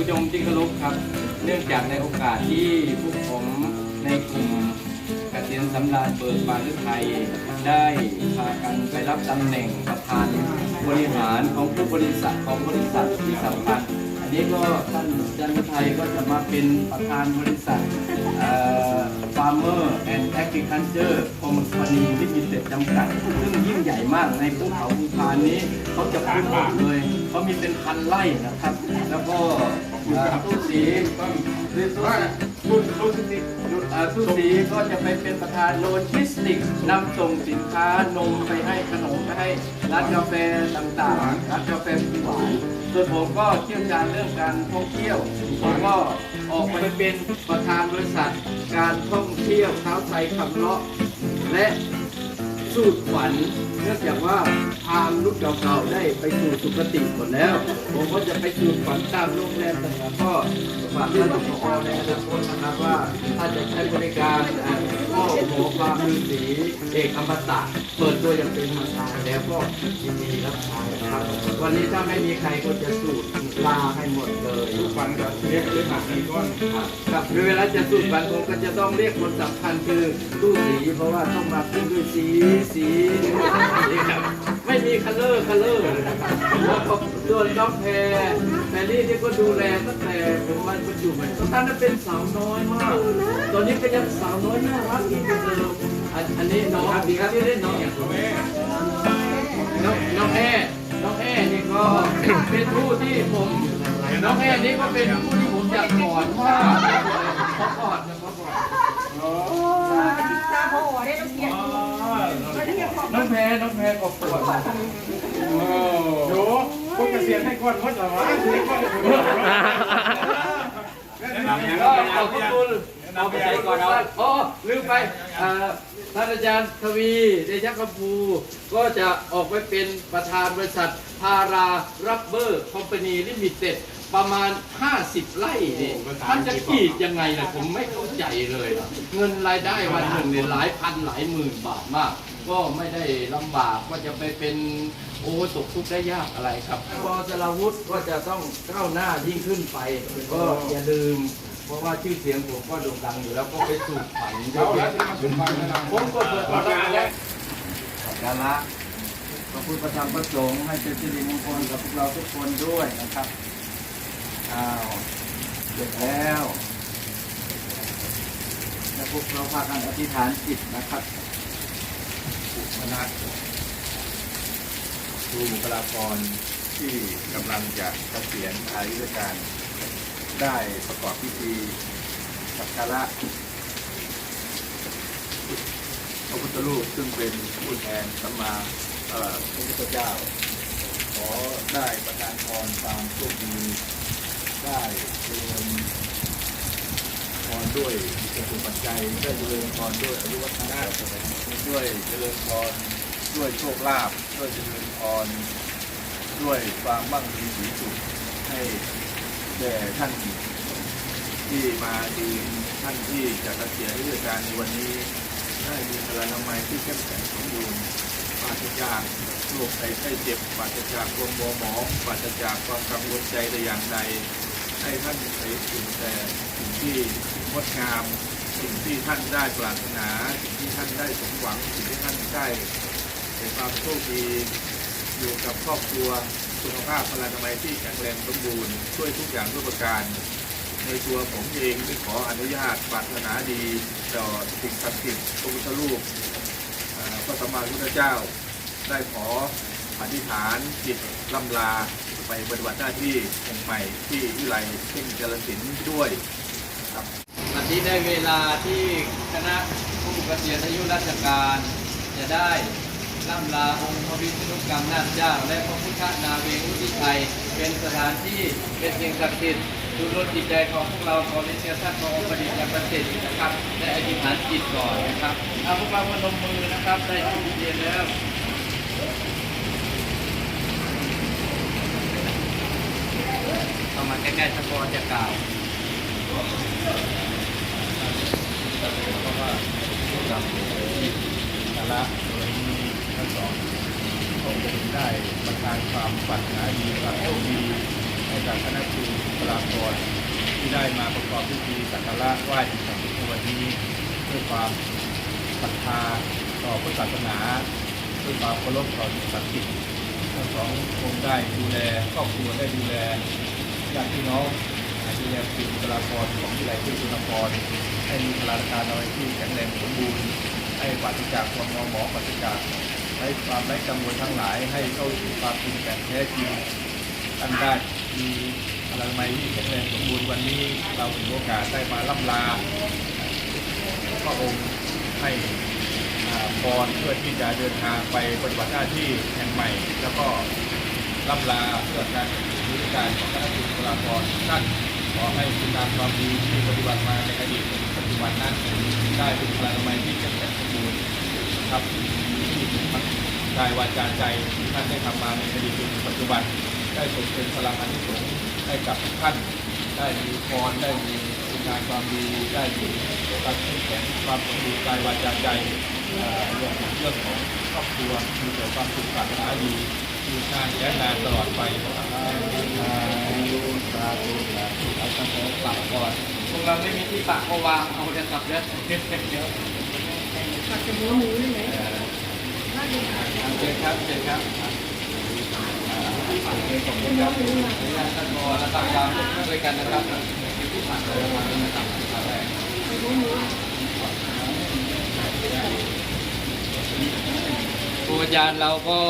ผู้ชมที่เคารพครับ เนื่องจากในโอกาสที่พวกผมในกลุ่มเกษียณสำราญเบิกบานฤทัยได้พากันไปรับตำแหน่งประธานบริหารของผู้บริษัทของบริษัทที่สำคัญอันนี้ก็ท่านจันทไทยก็จะมาเป็นประธานบริษัท Farmer and Agriculture Company Limited จำกัด ซึ่งยิ่งใหญ่มากในภูเขาภูพานนี้เขาจะพูดหมดเลยเขามีเป็นพันไร่นะครับ แล้วก็ สีก็คือตู้สีรุ่นรุ่นที่เอ่อตู้สีก็จะไปเป็นประธานโลจิสติกส์นำส่งสินค้านมไปให้ขนมไปให้ร้านกาแฟต่างๆร้านกาแฟหวานส่วนผมก็เชี่ยวชาญเรื่องการท่องเที่ยวผมก็ออกไปเป็นประธานบริษัท การท่องเที่ยวเท้าไทยคำเลาะและ สูตรฝันเนื่องจากว่าทางรุ่นเก่าๆได้ไปสู่สุคติหมดแล้ว ผมก็จะไปสูตรฝันตามโรงแรมต่างๆก็ฝากท่านผอในอนาคตนะครับว่าถ้าจะใช้บริการอ่าพ่อหมอความฤาษีเอกอมตะเปิดตัวอย่างเป็นทางการแล้วก็ยินดีรับใช้นะครับวันนี้ถ้าไม่มีใครก็จะสูตรลาให้หมดเลยทุกวันก็เรียกเรียกหนักนี้ก้อนครับคือเวลาจะสูตรบันผมก็จะต้องเรียกคนสำคัญคือตู้สีเพราะว่าต้องมาขึ้นด้วยสีสีนี่ครับไม่มีคัลเลอร์คัลเลอร์แล้วก็ส่วนน้องแพรแพรี่นี่ก็ดูแลตั้งแต่ผมมาบรรจุใหม่ตอนนั้นเป็นสาวน้อยมาก ตอนนี้ก็ยังสาวน้อยน่ารักอีกเหมือนเดิมอันนี้น้องดีครับที่เล่นน้องอย่างแม่น้องน้องแอน้องแอนี่ก็เป็นผู้ที่ผมน้องแอนี่ก็เป็นผู้ที่ผมอยากกอดมากเขากอดนะเขากอดโอ้ตาโหได้ต้องเกียรติไม่ได้เกียง น้องแพรน้องแพรก็ปวดโหพวกเกษียณให้ก้อนวัดเหรอวะเสียก้อนแนะนำก็ขอบคุณเอาไปใช้ก่อนเอาอ๋อลืมไปอ่าท่านอาจารย์ทวีเดชะคำภูก็จะออกไปเป็นประธานบริษัทพารารับเบอร์คอมพานีลิมิเต็ด ประมาณ 50 ไร่นี่ท่านจะกรีดยังไงล่ะผมไม่เข้าใจเลย เงินรายได้วันหนึ่งเนี่ยหลายพันหลายหมื่นบาทมาก ก็ไม่ได้ลำบากก็จะไปเป็นโอ้ตกทุกข์ได้ยากอะไรครับพอสราวุธก็จะต้องก้าวหน้ายิ่งขึ้นไป ก็อย่าลืม เพราะว่าชื่อเสียงผมก็โด่งดังอยู่แล้วก็ไปสู่ฝันเยเอาอะแล้วแยะที่มาสมบัตินะผมก็เปิดตลาดแล้วสักการะพระพุทธพระธรรมพระสงฆ์ให้เป็นสิริมงคลกับพวกเราทุกคนด้วยนะครับ อ้าวเสร็จแล้วแล้วพวกเราพากันอธิษฐานจิตนะครับคณะครูบุคลากรที่กำลังจะเกษียณอายุราชการได้ประกอบพิธีสักการะพระพุทธรูปซึ่งเป็นผู้แทนสัมมาพระพุทธเจ้า ขอได้ประทานพรตามโชคดี ได้เจริญพรด้วยเกิดปัจจัยได้เจริญพรด้วยอายุวัฒนะด้วยเจริญพรด้วยโชคลาภด้วยเจริญพรด้วยความมั่งมีสีสุขให้แด่ท่านที่มาดีท่านที่จะเกษียณอายุราชการในวันนี้ ได้มีพลานามัยที่เข้มแข็งสมบูรณ์ปราศจากโรคภัยไข้เจ็บปราศจากโรคมัวหมองปราศจากความกังวลใจแต่อย่างใด ให้ท่านไปถึงแต่สิ่งที่งดงาม สิ่งที่ท่านได้ปรารถนา สิ่งที่ท่านได้สมหวัง สิ่งที่ท่านได้ในความโชคดีอยู่กับครอบครัวสุขภาพพลานามัยที่แข็งแรงสมบูรณ์ช่วยทุกอย่างทุกประการ ในตัวผมเองที่ขออนุญาตปรารถนาดีต่อสิ่งศักดิ์สิทธิ์พระพุทธรูปพระสัมมาสัมพุทธเจ้า ได้ขออธิษฐานจิตล่ำลา ไปปฏิบัติหน้าที่แห่งใหม่ที่วิไลเพ่งเจริญศิลป์ด้วยครับวันนี้ได้เวลาที่คณะผู้เกษียณอายุราชการ จะได้ล่ำลาองค์พระวิษณุกรรมนาถเจ้า และพระพุทธนาเวงุทิชัยเป็นสถานที่เป็นสิ่งศักดิ์สิทธิ์ดูรถจิตใจของพวกเราขอเรียนเชิญท่านพระองค์ประดิษฐ์จากประเทศนะครับได้อธิษฐานจิตก่อนนะครับเอาพวกเราพนมมือนะครับได้ชุดเย็นแล้ว เอามาใกล้ๆตะกอนจะกล่าวเพราะว่าผู้นำสาระโดยมีทั้งสองคงจะได้ประทานความปรารถนาดีความโชคดีให้กับคณะครูบุคลากรที่ได้มาประกอบพิธีสักการะไหว้สิ่งศักดิ์สิทธิ์วันนี้ด้วยความศรัทธาต่อพุทธศาสนาด้วยความเคารพต่อสิ่งศักดิ์สิทธิ์ทั้งสององได้ดูแลครอบครัวได้ดูแล ญาติพี่น้องดูแลครูบุคลากรของวิทยาลัยทคนิคสุนทรให้มีพลาการนอยที่แข็งแรงสมบูรณ์ให้ปราศจากความงอหมอปราศจากไร้ความไร้กังวลทั้งหลาย ให้เข้าสู่ความจริงแต่แท้จริงท่านได้มีพลังไม้ที่แข็งแรงสมบูรณ์วันนี้เราถือโอกาสได้มาล่ำลาพระองค์ให้อ่าพรเพื่อที่จะเดินทางไปปฏิบัติหน้าที่แห่งใหม่ แล้วก็ล่ำลาเพื่อการ การของคณะบุคลากรทุกท่านขอให้คุณงามความดีที่ปฏิบัติมาในอดีตปัจจุบันนั้นได้เป็นพลังไม้ที่แข็งแรงสมบูรณ์ครับที่ทั้งกายวาจาใจที่ท่านได้ทำมาในอดีตจนถึงปัจจุบัน ได้ส่งเป็นพลังอันนิสงให้กับท่านได้มีพรได้มีคุณงานความดีได้มีการเข้มแข็งความสมบูรณ์กายวาจาใจเรวมถึงเรื่องของครอบครัวมีแต่ความสุขปรารถนาดี มีงานและนานตลอดไปสาธุสาธุสาธุเอาตั้งแต่ปากก่อนพวกเราไม่มีที่ปากก็วางเอาจะกลับเด้อเดี๋ยวปักจะหัวหมูนี่ไหมเชิญครับเชิญครับเป็นหัวหมูอะขออนุญาตท่านพอและตามยามด้วยกันนะครับที่ผ่านมาแล้นะครับครั้งแรกครูอาจารย์เราก็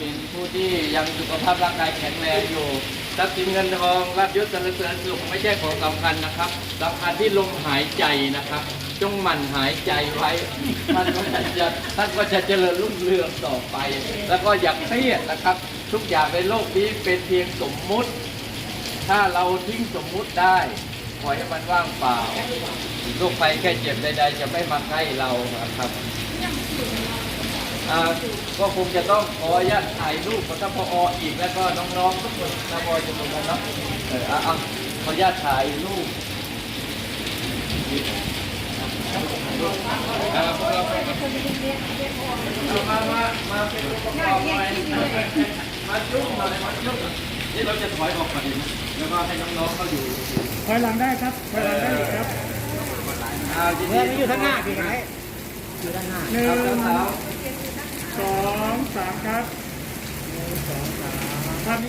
เป็นผู้ที่ยังสุขภาพร่างกายแข็งแรงอยู่ทรัพย์สินเงินทองรับยศสรรเสริญสุขไม่ใช่ของสำคัญนะครับสำคัญที่ลมหายใจนะครับ จงหมั่นหายใจไว้ท่านก็จะท่านก็จะเจริญรุ่งเรืองต่อไป แล้วก็อย่าเครียดนะครับ ทุกอย่างในโลกนี้เป็นเพียงสมมุติ ถ้าเราทิ้งสมมุติได้ปล่อยให้มันว่างเปล่าโรคภัยแค่เจ็บใดๆจะไม่มาใกล้เรานะครับ ก็คงจะต้องขออนุญาตถ่ายรูปกับท่านพออีกแล้วก็น้องๆทุกคนท่านพอจะลงกันเนาะเอออะอะขออนุญาตถ่ายรูปอ่าพวกเราไปเอามามามาเป็นอุปกรณ์หน่อยมาจุ่มหน่อยมาจุ่มนี่เราจะถอยออกไปนะแล้วก็ให้น้องๆเขาอยู่ถอยหลังได้ครับถอยหลังได้ครับอ่าดีเออๆมันอยู่ข้างหน้าพี่ไงอยู่ด้านหน้าหนึ่งเอาเท้า สองสามครับหนึ่งสองสาม